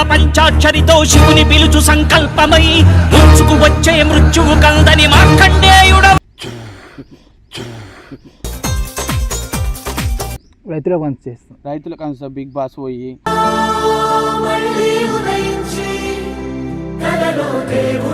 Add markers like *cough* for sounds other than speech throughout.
అక్షరాల పంచాక్షరితో శివుని పిలుచు సంకల్పమై ముంచుకు వచ్చే మృత్యువు కందని మార్కండేయుడ రైతుల పని చేస్తాం. రైతులకు అంత బిగ్ బాస్ పోయి.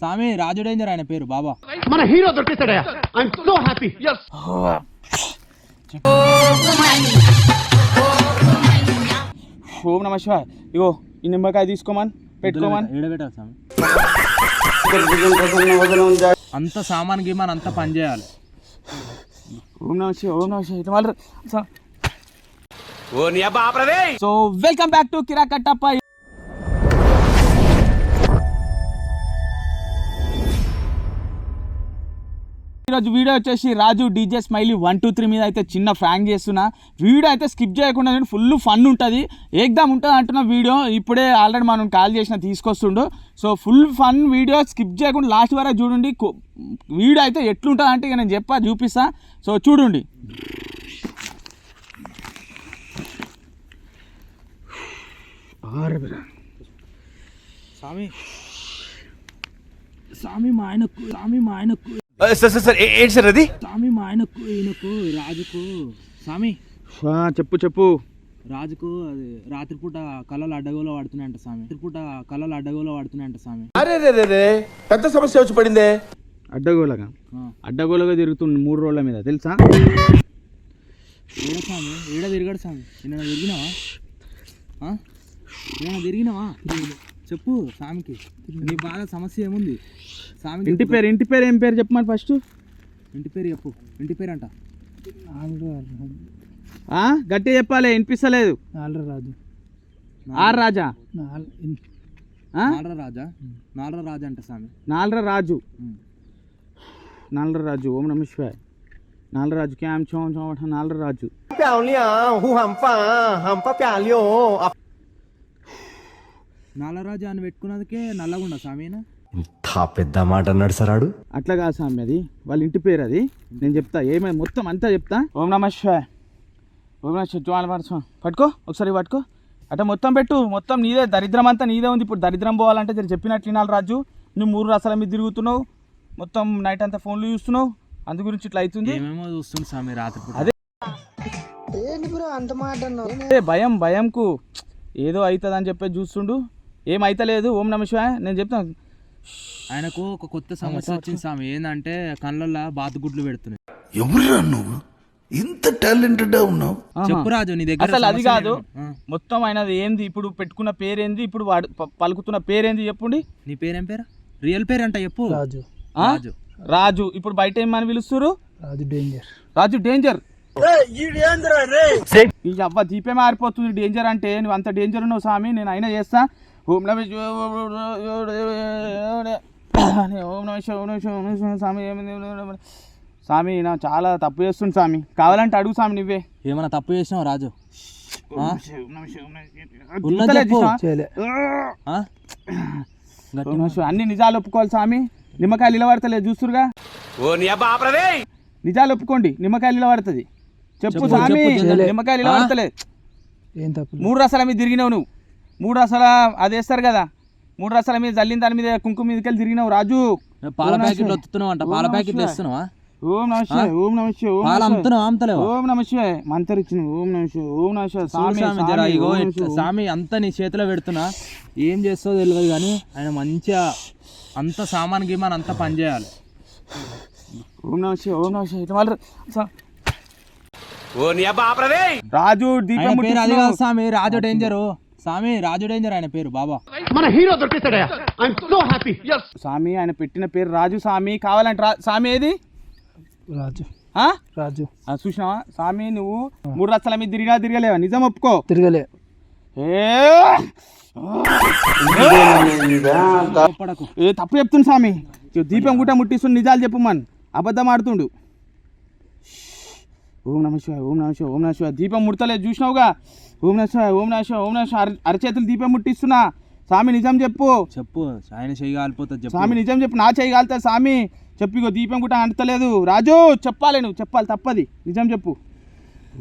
స్వామి రాజు డేంజర్ ఆయన పేరు బాబా. ఓం నమ శివాయ. ఇగో ఈ నిమ్మకాయ తీసుకోమని పెట్టుకోమని. ఏడబెట్టాలి స్వామి. అంత సామాన్ గిమాన్ అంత పని చేయాలి. ఓం నమ ఓం నమ సో వెల్కమ్ బ్యాక్ టు కిరా ఈరోజు వీడియో వచ్చేసి Raju DJ smiley one two three మీద అయితే చిన్న ఫ్రాంక్ చేస్తున్నా. వీడియో అయితే స్కిప్ చేయకుండా నేను ఫుల్ ఫన్ ఉంటుంది. ఏకదాం ఉంటుంది అంటున్న వీడియో ఇప్పుడే ఆల్రెడీ మనం కాల్ చేసిన తీసుకొస్తుండు. So full fun video skip చేయకుండా లాస్ట్ వరకు చూడండి. వీడియో అయితే ఎట్లుంటుంది అంటే నేను చెప్పా చూపిస్తా. సో చూడండి. స్వామి. స్వామి మా ఆయనకు స్వామి మా ఆయనకు. సార్ సార్ సార్ ఏంటి సార్ అది? స్వామి మా ఆయనకు ఈయనకు రాజుకు. స్వామి. చెప్పు చెప్పు. రాజుకు అది రాత్రిపూట కళలు అడ్డగోలో వాడుతున్నాయంట స్వామి. రాత్రిపూట కళలు అడ్డగోలో వాడుతున్నాయంట స్వామి. అరే రే రే రే. పెద్ద సమస్య వచ్చి పడిందే. అడ్డగోలగా? ఆ. అడ్డగోలుగా తిరుగుతుంది మూడు రోజుల మీద తెలుసా? ఏడ స్వామి? ఏడ తిరిగాడు స్వామి? నిన్న తిరిగినావా? ఆ? నిన్న తిరిగినావా? చెప్పు స్వామికి నీ బాధ సమస్య ఏముంది? స్వామికి ఇంటి పేరు ఇంటి పేరు ఏం పేరు చెప్పమని ఫస్ట్ ఇంటి పేరు చెప్పు. ఇంటి పేరు అంట. గట్టి చెప్పాలి వినిపిస్తలేదు. నాలుగు రాజు ఆర్ రాజా? నాలుగు రాజా నాలర రాజా అంట స్వామి నాలర రాజు. నాలర రాజు ఓం నమ శివాయ్. నాలర రాజు క్యామ్ చోం చోం నాలర రాజు నాలరాజా అని పెట్టుకున్నదికే నల్లగుండ స్వామినా? ఇంత పెద్ద మాట అన్నాడు సార్ ఆడు. అట్లా కాదు స్వామి అది. వాళ్ళ ఇంటి పేరు అది. నేను చెప్తా. ఏమై మొత్తం అంతా చెప్తా? ఓం నమ శివాయ్. ఓం నమ శివాయ్. పట్టుకో. ఒకసారి పట్టుకో. అట్లా మొత్తం పెట్టు. మొత్తం నీదే. దరిద్రం అంతా నీదే ఉంది. ఇప్పుడు దరిద్రం పోవాలంటే జర చెప్పినట్లు వినాలి రాజు. నువ్వు మూడు రసాల మీద తిరుగుతున్నావు. మొత్తం నైట్ అంతా ఫోన్లు చూస్తున్నావు. అందు గురించి ఇట్లా అవుతుంది. ఏమేమో చూస్తుంది స్వామి రాత్రిపూట అదే. ఏ భయం భయంకు ఏదో అవుతుంది అని చెప్పేసి చూస్తుండు. ఏమైతలేదు? ఓం నమ శివాయ. నేను చెప్తాను ఆయనకు ఒక కొత్త సమస్య వచ్చింది స్వామి. ఏంటంటే కళ్ళల్లో బాతుగుడ్లు పెడుతున్నాయి. ఎవరురా నువ్వు? ఇంత టాలెంటెడ్ ఉన్నావు. చెప్పు రాజు నీ దగ్గర అసలు అది కాదు. మొత్తం ఆయనది ఏంది? ఇప్పుడు పెట్టుకున్న పేరేంది? ఇప్పుడు వాడు పలుకుతున్న పేరేంది చెప్పండి. నీ పేరేం పేరు? రియల్ పేరు అంట చెప్పు. రాజు? రాజు. రాజు. ఇప్పుడు బయట ఏమని పిలుస్తారు రాజు డేంజర్ రాజు డేంజర్ ఈ అవ్వ దీపే మారిపోతుంది. డేంజర్ అంటే నువ్వు అంత డేంజర్ ఉన్నావు స్వామి. నేను అయినా చేస్తా. ఓం నమ శివాయ, ఓం నమ శివాయ, ఓం నమ శివాయ, ఓం నమ శివాయ, స్వామి? స్వామి నా చాలా తప్పు చేస్తుంది స్వామి. కావాలంటే అడుగు స్వామి నువ్వే. ఏమైనా తప్పు చేసినావు రాజు. అన్ని నిజాలు ఒప్పుకోవాలి స్వామి. నిమ్మకాయలు ఇలా పడతలేదు చూస్తురుగా? ఓ నీ అబ్బా ఆపరదే నిజాలు ఒప్పుకోండి నిమ్మకాయలు ఇలా పడుతుంది చెప్పు స్వామి. నిమ్మకాయలు తప్పు మూడు రసాల మీద తిరిగినావు నువ్వు. మూడు రసాల అది వేస్తారు కదా మూడు రసాల మీద జల్లిన దాని మీద కుంకుమ మీదకి వెళ్ళి తిరిగినావు రాజు పాల ప్యాకెట్లు. వస్తున్నావు అంట పాల ప్యాకెట్లు శివాయ. ఇస్తున్నావా ఓం నమ శివాయ ఓం నమ శివాయ ఓం పాలు నమ శివాయ. అమ్ముతున్నావు అమ్ముతలేవా ఓం నమ శివాయ ఓం నమ శివాయ ఓం నమ శివాయ చూడు స్వామి స్వామి ఇగో. స్వామి అంతా నీ చేతిలో పెడుతున్నా ఏం చేస్తావో తెలియదు కానీ ఆయన మంచిగా అంత సామాన్ గిమాన్ అంతా పని చేయాలి ఓం నమ శివాయ ఓం నమ శివాయ ఆపరదే రాజు దీపం అది కాదు. స్వామి రాజు డేంజర్ స్వామి రాజు డేంజర్ ఆయన పేరు బాబా. స్వామి ఆయన పెట్టిన పేరు రాజు స్వామి కావాలంటే రా స్వామి ఏది? రాజు. ఆ? రాజు. ఆ, చూసినావా? స్వామి నువ్వు మూడు రసాల మీద తిరిగినా తిరగలేవా? నిజం ఒప్పుకో. తిరగలే. ఏ? తప్పు చెప్తుంది స్వామి దీపం గుట్ట ముట్టిస్తుంది నిజాలు చెప్పమని అబద్ధం ఆడుతుండు. ఓం నమ శివాయ ఓం నమ శివాయ ఓం నమ శివాయ దీపం ముడతలేదు చూసినావుగా ఓం నమ శివాయ ఓం నమ శివాయ ఓం నమ శివాయ అర- అరచేతులు దీపం ముట్టిస్తున్నా స్వామి నిజం చెప్పు చెప్పు ఆయన చెయ్యి కాలిపోతుంది చెప్పు స్వామి నిజం చెప్పు నా చేయగలుగుతా స్వామి చెప్పు ఇగో దీపం కూడా అంటలేదు రాజు చెప్పాలి నువ్వు చెప్పాలి తప్పది నిజం చెప్పు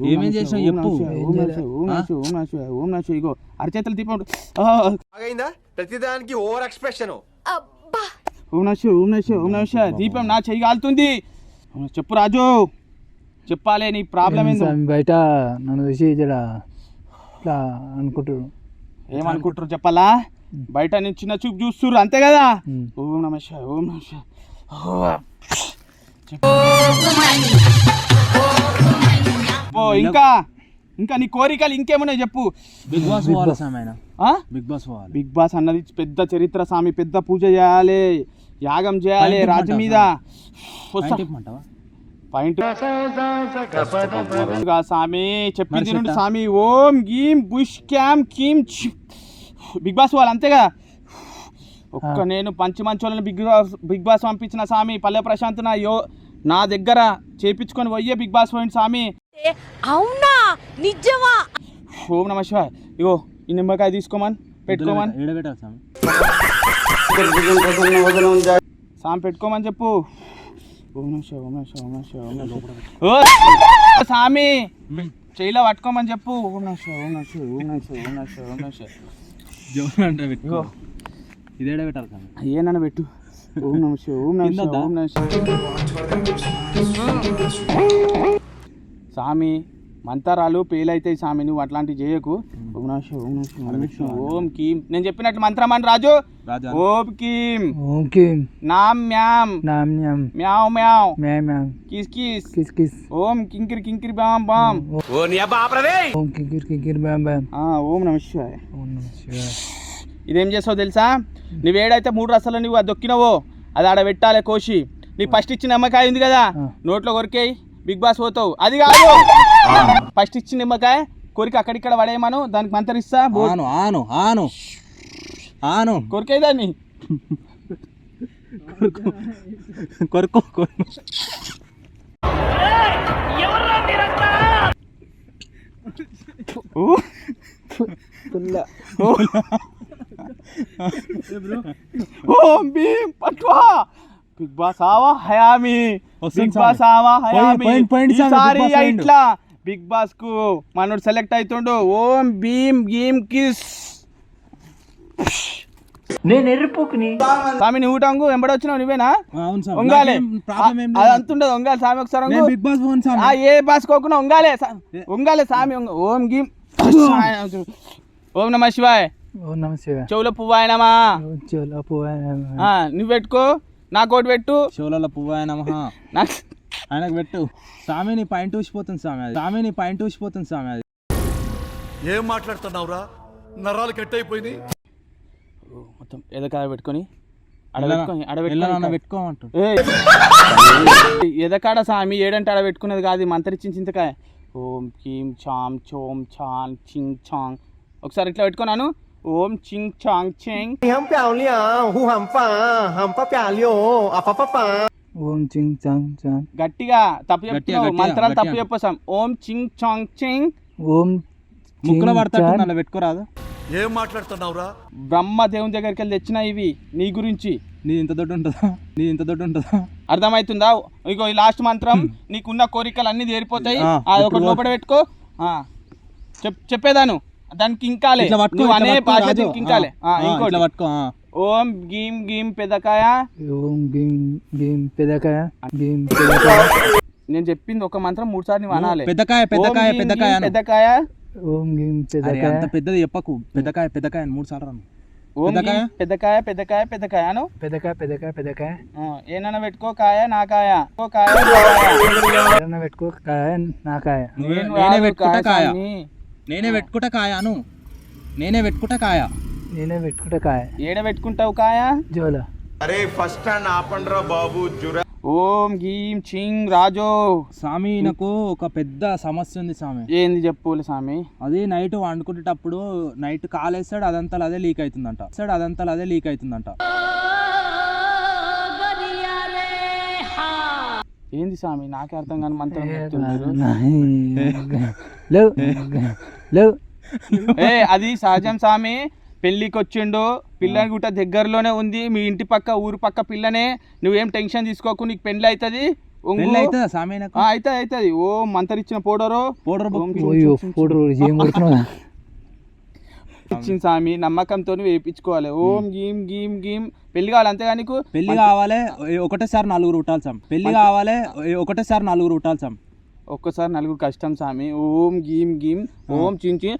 ఏమేం చేసినావు చెప్పు ఓం నమః శివాయ, ఓం నమః శివాయ, ఓం నమః శివాయ, ఓం నమః శివాయ. ఇగో అరచేతులు దీపం అయిందా ప్రతిదానికి ఓవర్ ఎక్స్ప్రెషన్ ఓం నమః శివాయ, ఓం నమః శివాయ, ఓం నమః శివాయ. దీపం నా చెయ్యి కాలుతుంది చెప్పు రాజు చెప్పాలే నీ ప్రాబ్లం ఏందో. బయట నన్ను చూసి జర ఇట్లా అనుకుంటారు ఏమనుకుంటారు చెప్పాలా? బయట నుంచి చిన్న చూపు చూస్తుర్రు అంతే కదా. ఓం నమ ఓం నమ ఓ. ఇంకా ఇంకా నీ కోరికలు ఇంకేమున్నాయి చెప్పు. Big boss big boss. Big boss అన్నది పెద్ద చరిత్ర స్వామి పెద్ద పూజ చేయాలి యాగం చేయాలి రాజు మీద? పాయింట్. స్వామి చెప్పింది నుండి? స్వామి. ఓం గీం బుష్ క్యామ్ కీమ్ చి- బిగ్ బాస్ వాళ్ళు అంతేగా ఒక్క నేను పంచి మంచోళ్ళని బిగ్ బాస్ బిగ్ బాస్ పంపించిన స్వామి పల్లె ప్రశాంత్ నా యో నా దగ్గర చేపించుకొని పోయే బిగ్ బాస్ పోయింది స్వామి. అవునా? నిజమా? ఓం నమ శివాయ. ఇగో ఈ నిమ్మకాయ తీసుకోమని పెట్టుకోమని. స్వామి పెట్టుకోమని చెప్పు. స్వామి చెయ్యిలో పట్టుకోమని చెప్పు ఓం నమ శివాయ ఓం నమ శివాయ ఓం నమ శివాయ ఓం నమ శివాయ ఓం నమ శివాయ జోన్ అంటే పెట్టుకో ఇగో ఇదేడ పెట్టాలి ఏనన్న పెట్టు. ఓం నమ శివాయ ఓం నమ శివాయ ఓం నమ శివాయ స్వామి! మంత్రాలు పేలైతాయి స్వామి నువ్వు అట్లాంటివి చేయకు. ఓం కీం. నేను చెప్పినట్టు మంత్రం అని రాజు? రాజా. ఓం కీం. ఓం కిం. నామ్ మ్యామ్ నామ్ న్యామ్ మ్యావ్ మ్యావ్. మ్యా మ్యామ్ కిస్ కిస్. Kiss kiss. ఓం కింకిరి కింకిరి బామ్ బామ్ ఓ నీ అబ్బా ఆపరదే. ఓం కికిర్ కికిర్ బ్యామ్ బ్యామ్ ఆ, ఓం నమ శివాయ. ఓం నమ శివాయ. ఇదేం చేస్తావు తెలుసా? నువ్వేడైతే మూడు రసాలు నువ్వు అది దొక్కినవో అది ఆడ పెట్టాలి కోసి. నీకు ఫస్ట్ ఇచ్చిన నిమ్మకాయ ఉంది కదా. నోట్లో కొరికేయి. బిగ్ బాస్ పోతావు. అది కాదు. ఫస్ట్ ఇచ్చిన నిమ్మకాయ కొరికి అక్కడిక్కడ పడేయమను దానికి మంతరిస్తా ఆను ఆను ఆను. ఆను. కొరికే దాన్ని. కొరుకో. కొరుకో ఓ. ఓ. ఓం భీం పట్వా. బిగ్ బాస్ ఆవా హయామి. Big boss. ఆవా హయామి. ఈసారి బాస్. ఇట్లా బిగ్ బాస్కు మనోడు సెలెక్ట్ అవుతుండు ఓం భీం గీమ్ కిస్. నేను ఎర్రిపోకుని. స్వామి నువ్వు టంగు వెంబడొచ్చినావు నువ్వేనా? ఉంగాలే అది అంతుండదు ఉంగాలి స్వామి ఒకసారి. బిగ్ బాస్ స్వామి ఏ బాసుకోకుండా ఉంగాలే సా- ఉంగాలే స్వామి. ఓం గీం ఓం నమ శివాయ్. ఓం నమ శివాయ. చెవుల పువ్వాయనమా చెవుల పువ్వు ఆ, నువ్వు పెట్టుకో నా కోటి పెట్టు. షోలలో పువ్వు ఆయన నాకు ఆయనకు పెట్టు. స్వామి నీ పైన ఊసిపోతుంది స్వామి అది. స్వామి నీ పైన ఊసిపోతుంది స్వామి అది. ఏం మాట్లాడుతున్నావురా? నరాలు కట్ అయిపోయినాయి మొత్తం ఎదకాడ పెట్టుకొని ఆడ ఎల్లన- పెట్టుకొని. ఎదకాడ స్వామి? ఏడంటే ఆడ పెట్టుకునేది కాదు మంత్రిచ్చిన చింతకాయ. ఓం కీం చాం చోం చాన్ చింగ్ చాంగ్. ఒకసారి ఇట్లా పెట్టుకున్నాను. ఓం చింగ్ చాంగ్ చెంగ్ ఓం చింగ్ చాంగ్ చాంగ్ గట్టిగా తప్పు చెప్తున్నావు గట్టిగా, మంత్రాలు తప్పు గట్టిగా. చెప్పేసాం ఓం చింగ్ చాంగ్ చెంగ్ ఓం ముక్కులో చింగ్ పడతాడు చాంగ్ అలా పెట్టుకోరాదు. ఏం మాట్లాడుతున్నావురా? బ్రహ్మ దేవుని దగ్గరికి వెళ్ళి తెచ్చిన ఇవి నీ గురించి. నీ ఇంత దొడ్డు ఉంటుందా? నీ ఇంత దొడ్డు ఉంటుందా? అర్థమవుతుందా ఇగో ఈ లాస్ట్ మంత్రం నీకున్న కోరికలు అన్ని తీరిపోతాయి. ఆ, అది ఇప్పుడు ఒకటి లోపల పెట్టుకో. ఆ, చెప్ చెప్పేదాను. దానికి ఇంకాలే. అనే భాష. దీనికి ఇంకాలే. ఇంకోటి. ఇట్లా పట్టుకో. ఓం గీం గీం పెదకాయ. ఓం భీం భీం పెదకాయ భీం పెదకాయ *laughs* నేను చెప్పింది ఒక మంత్రం మూడు సార్లు అనాలి. పెద్దకాయ పెద్దకాయ గీం పెద్దకాయ గీం. పెద్దకాయ ఓం అరే పెదకాయ. అంత పెద్దది చెప్పకు. పెద్దకాయ పెద్దకాయ మూడు సార్లు రాను పెద్దకాయ? గీం పెద్దకాయ పెద్దకాయ పెద్దకాయ అను. పెదకాయ పెదకాయ ఆ, ఏనన్నా పెట్టుకో కాయ నా కాయ ఓ కాయ నా కాయ. ఏదన్నా పెట్టుకో కాయ నా కాయ నేను పెట్టుకుంటా కాయ. నేనే పెట్టుకుంటా కాయ అను నేనే పెట్టుకుంటా కాయ. నేనే పెట్టుకుంటా కాయ. ఏడ పెట్టుకుంటావు కాయ? జోల. అరే ఫస్ట్ స్టాండ్ ఆపండ్రా బాబు జురా. ఓం గీం చింగ్ రాజో. స్వామి నాకు ఒక పెద్ద సమస్య ఉంది స్వామి ఏంది చెప్పుకోలే స్వామి అది నైట్ వండుకునేటప్పుడు నైట్ కాలేస్తాడు అదంతా అదే లీక్ అవుతుందంట. సార్ అదంతా అదే లీక్ అవుతుందంట. ఏంది స్వామి నాకే అర్థం కాని మంత్రం చెప్తున్నారు లేవు. *laughs* లేవు. ఏ అది సహజం స్వామి. పెళ్ళికి వచ్చిండు పిల్ల గుట్ట దగ్గరలోనే ఉంది మీ ఇంటి పక్క ఊరు పక్క పిల్లనే. నువ్వేం టెన్షన్ తీసుకోకు నీకు పెళ్ళి అవుతుంది ఒంగు. పెళ్ళి అవుతుందా స్వామి నాకు? అయితే అవుతుంది ఓ మంతరిచ్చిన పౌడరు. పౌడర్ ఏం కొడుతున్నావు? ఇచ్చిన స్వామి నమ్మకంతో వేయించుకోవాలి. ఓం గీమ్ గీమ్ గీమ్ పెళ్ళి కావాలి అంతేగా నీకు? పెళ్ళి కావాలి ఒకటేసారి నలుగురు ఉట్టాలి సామ్ పెళ్ళి కావాలి ఒకటేసారి నలుగురు ఉట్టాలి సామ్ ఒక్కసారి నలుగురు కష్టం స్వామి ఓం గీమ్ గీమ్ ఓం చించి.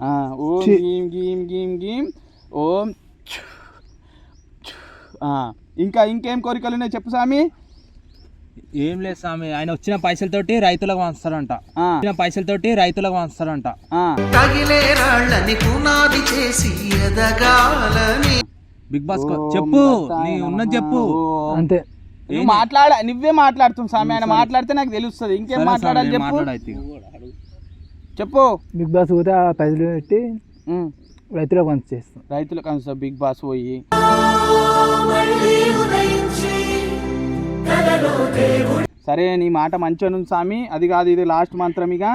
ఆ, ఓం గీమ్ గీమ్ గీమ్ గీమ్ ఓం. ఆ, ఇంకా ఇంకేం కోరికలు ఉన్నాయి చెప్పు స్వామి ఏం లేదు స్వామి ఆయన వచ్చిన పైసలతోటి రైతులకు వంచుతారంట ఆ, వచ్చిన పైసలతోటి రైతులకు వంచుతారంట ఆ. తగిలే రాళ్ళని పునాది చేసి ఎదగాలని బిగ్ బాస్ చెప్పు నీ. ఉన్నది చెప్పు. అంతే. నువ్వు మాట్లాడ నువ్వే మాట్లాడుతుంది స్వామి ఆయన. మాట్లాడితే నాకు తెలుస్తుంది. ఇంకేం మాట్లాడాలి చెప్పు. చెప్పు. బిగ్ బాస్ పోతే ఆ పైసలు పెట్టి ఉమ్. రైతులకు పంచి చేస్తాం రైతుల కనుక బిగ్ బాస్ పోయి. సరే నీ మాట మంచిగా ఉంది స్వామి. అది కాదు ఇది లాస్ట్ మంత్రం ఇక.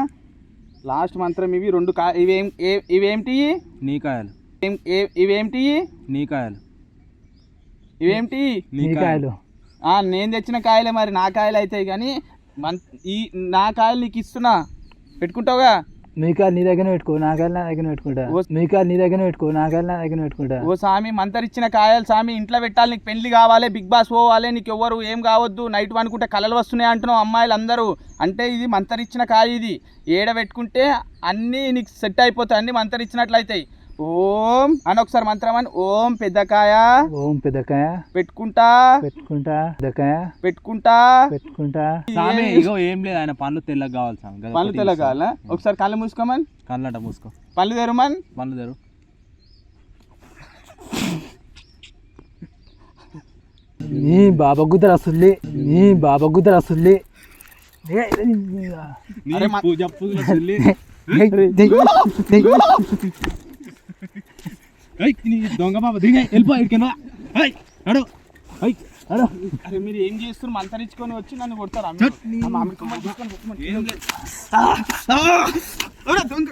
లాస్ట్ మంత్రం ఇవి రెండు కా ఇవేం ఇవేమిటి? నీ కాయలు. ఇవేమిటి? నీ కాయలు. ఇవేమిటి నీ కాయలు. ఆ, నేను తెచ్చిన కాయలే మరి నా కాయలు అవుతాయి కానీ మన్ ఈ నా కాయలు నీకు ఇస్తున్నా. పెట్టుకుంటావుగా? మీ కాయలు నీ దగ్గర పెట్టుకో నా కాయలు నా దగ్గర పెట్టుకుంటా. ఓ- మీ కాయలు నీ దగ్గర పెట్టుకో నా కాయలు నా దగ్గర పెట్టుకుంటా. ఓ స్వామి మంతరిచ్చిన కాయలు స్వామి ఇంట్లో పెట్టాలి నీకు పెళ్ళి కావాలి బిగ్ బాస్ పోవాలి నీకు ఎవరు ఏం కావద్దు నైట్ అనుకుంటే కళలు వస్తున్నాయి అంటున్నావు అమ్మాయిలు అందరూ అంటే ఇది మంతరిచ్చిన కాయ ఇది. ఏడ పెట్టుకుంటే అన్నీ నీకు సెట్ అయిపోతాయి అన్నీ మంతరిచ్చినట్లు అవుతాయి ఓం అని ఒకసారి మంత్రం అని. ఓం పెద్దకాయ. ఓం పెద్దకాయ. పెట్టుకుంటా. పెట్టుకుంటా. పెద్దకాయ. పెట్టుకుంటా. పెట్టుకుంటా. ఇగో ఏం లేదు ఆయన పనులు తెల్లగా కావాలి గది పళ్ళు ఒకటి తెలగాల ఒకసారి కళ్ళు మూసుకోమని. కళ్ళంట మూసుకో. పళ్ళు తెరమని పనులు తెరు. నీ బాబా గుద్దర అసలు. నీ బాబా గుద్దర అసలు. పూజ పూజ *laughs* దొంగ బాబా దిగే. వెళ్ళిపో ఇక్కడికి అడు హై అడు అరే మీరు ఏం చేస్తున్నారు? మంతరించుకొని వచ్చి నన్ను కొడతారా దొంగ.